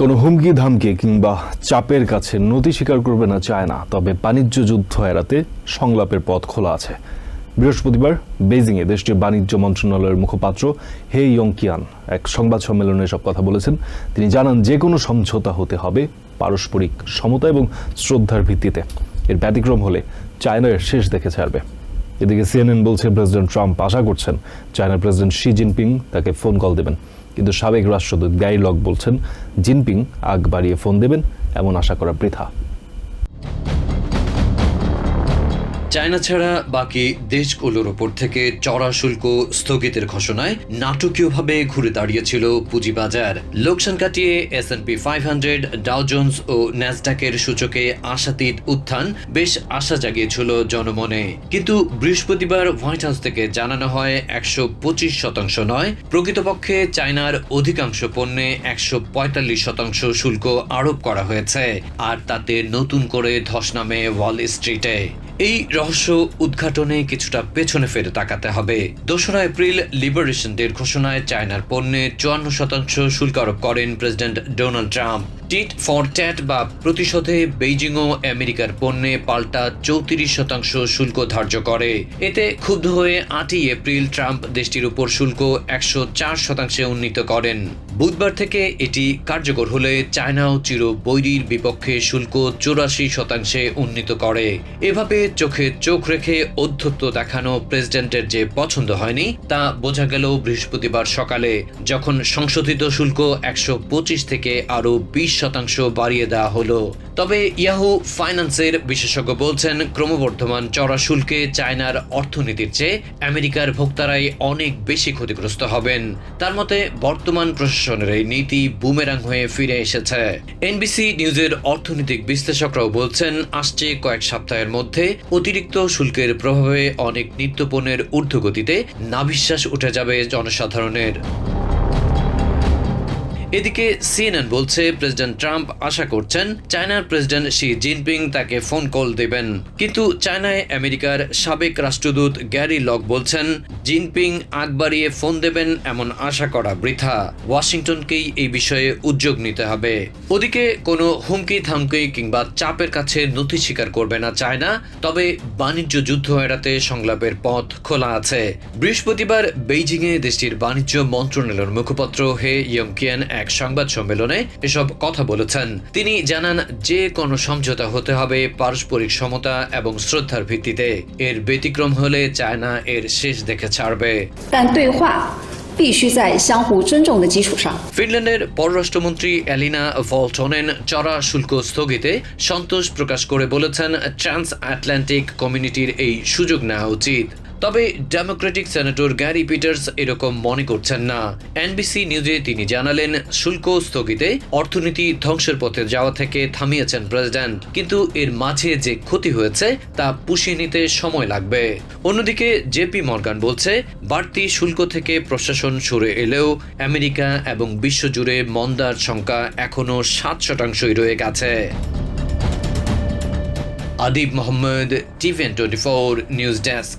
কোনো হুমকি ধামকি কিংবা চাপের কাছে নতি স্বীকার করবে না চায় না তবে বাণিজ্য যুদ্ধ এড়াতে সংলাপের পথ খোলা আছে। বৃহস্পতিবার বেজিংয়ে দেশটির বাণিজ্য মন্ত্রণালয়ের মুখপাত্র হে ইয়ংকিয়ান এক সংবাদ সম্মেলনে সব কথা বলেছেন। তিনি জানান, যে কোনো সমঝোতা হতে হবে পারস্পরিক সমতা এবং শ্রদ্ধার ভিত্তিতে। এর ব্যতিক্রম হলে চায়নার শেষ দেখে ছাড়বে। এদিকে সিএনএন বলছে, প্রেসিডেন্ট ট্রাম্প আশা করছেন চায়নার প্রেসিডেন্ট শি জিনপিং তাকে ফোন কল দেবেন। কিন্তু সাবেক রাষ্ট্রদূত লক বলছেন জিনপিং আগ বাড়িয়ে ফোন দেবেন এমন আশা করা বৃথা চায়না ছাড়া বাকি দেশগুলোর ওপর থেকে চড়া শুল্ক স্থগিতের ঘোষণায় নাটকীয়ভাবে ঘুরে দাঁড়িয়েছিল পুঁজিবাজার। লোকসান কাটিয়ে S N P five hundred Dow Jones ও ন্যাসডাকের সূচকে আশাতীত উত্থান বেশ আশা জাগিয়েছিল জনমনে। কিন্তু বৃহস্পতিবার হোয়াইট হাউস থেকে জানানো হয় একশো পঁচিশ শতাংশ নয়, প্রকৃতপক্ষে চায়নার অধিকাংশ পণ্যে একশো পঁয়তাল্লিশ শতাংশ শুল্ক আরোপ করা হয়েছে, আর তাতে নতুন করে ধস নামে ওয়াল স্ট্রিটে এই রহস্য উদ্ঘাটনে কিছুটা পেছনে ফিরে তাকাতে হবে। দোসরা এপ্রিল লিবারেশন ডের ঘোষণায় চায়নার পণ্যে চুয়ান্ন শতাংশ শুল্ক আরোপ করেন president Donald Trump. Tit for tat বা প্রতিশোধে বেইজিং ও আমেরিকার পণ্যে পাল্টা চৌত্রিশ শতাংশ শুল্ক ধার্য করে। এতে ক্ষুব্ধ হয়ে আটই এপ্রিল ট্রাম্প দেশটির উপর শুল্ক একশো চার শতাংশে উন্নীত করেন। বুধবার থেকে এটি কার্যকর হলে চায়নাও চির বৈরির বিপক্ষে শুল্ক চৌরাশি শতাংশে উন্নীত করে। এভাবে চোখে চোখ রেখে অধ্যত্ত দেখানো প্রেসিডেন্টের যে পছন্দ হয়নি, তা বোঝা গেল বৃহস্পতিবার সকালে, যখন সংশোধিত শুল্ক একশো পঁচিশ থেকে আরও বিশ শতাংশ বাড়িয়ে দেওয়া হলো। তবে ইয়াহু ফাইন্যান্সের বিশেষজ্ঞ বলছেন, ক্রমবর্ধমান চড়া শুল্কে চায়নার অর্থনীতির চেয়ে আমেরিকার ভোক্তারাই অনেক বেশি ক্ষতিগ্রস্ত হবেন। তার মতে, বর্তমান প্রশাসনের এই নীতি বুমেরাং হয়ে ফিরে এসেছে। এনবিসি নিউজের অর্থনৈতিক বিশ্লেষকরাও বলছেন, আসছে কয়েক সপ্তাহের মধ্যে অতিরিক্ত শুল্কের প্রভাবে অনেক নিত্যপণের ঊর্ধ্বগতিতে নাভিশ্বাস উঠে যাবে জনসাধারণের। এদিকে সিএনএন বলছে, প্রেসিডেন্ট ট্রাম্প আশা করছেন চায়নার প্রেসিডেন্ট শি জিনপিং তাকে ফোন কল দেবেন। কিন্তু চায়নায় আমেরিকার সাবেক রাষ্ট্রদূত গ্যারি লক বলছেন, জিনপিং আগ বাড়িয়ে ফোন দেবেন এমন আশা করা বৃথা। ওয়াশিংটনকেই এই বিষয়ে উদ্যোগ নিতে হবে। ওদিকে কোনো হুমকি থামকি কিংবা চাপের কাছে নথি স্বীকার করবে না চায়না, তবে বাণিজ্য যুদ্ধ এড়াতে সংলাপের পথ খোলা আছে। বৃহস্পতিবার বেইজিংয়ে দেশটির বাণিজ্য মন্ত্রণালয়ের মুখপাত্র হে ইয়ংকিয়ান এক সংবাদ সম্মেলনে এসব কথা বলেছেন। তিনি জানান যে কোনো সমঝোতা হতে হবে পারস্পরিক সমতা এবং শ্রদ্ধার ভিত্তিতে। এর ব্যতিক্রম হলে চায়না এর শেষ দেখে ছাড়বে। ফিনল্যান্ডের পররাষ্ট্রমন্ত্রী অ্যালিনা ভলটনেন চড়া শুল্ক স্থগিতে সন্তোষ প্রকাশ করে বলেছেন ট্রান্স আটলান্টিক কমিউনিটির এই সুযোগ নেওয়া উচিত। তবে ডেমোক্রেটিক সেনেটর গ্যারি পিটার্স এরকম মনে করছেন না। এনবিসি নিউজে তিনি জানালেন, শুল্ক স্থগিতে অর্থনীতি ধ্বংসের পথে যাওয়া থেকে থামিয়েছেন প্রেসিডেন্ট। কিন্তু এর মাঝে যে ক্ষতি হয়েছে, তা পুষিয়ে নিতে সময় লাগবে। অন্যদিকে জেপি মর্গান বলছে, বাড়তি শুল্ক থেকে প্রশাসন সরে এলেও আমেরিকা এবং বিশ্বজুড়ে মন্দার সংখ্যা এখনও সাত শতাংশই রয়ে গেছে। Adib Mohammad TBN twenty four news desk.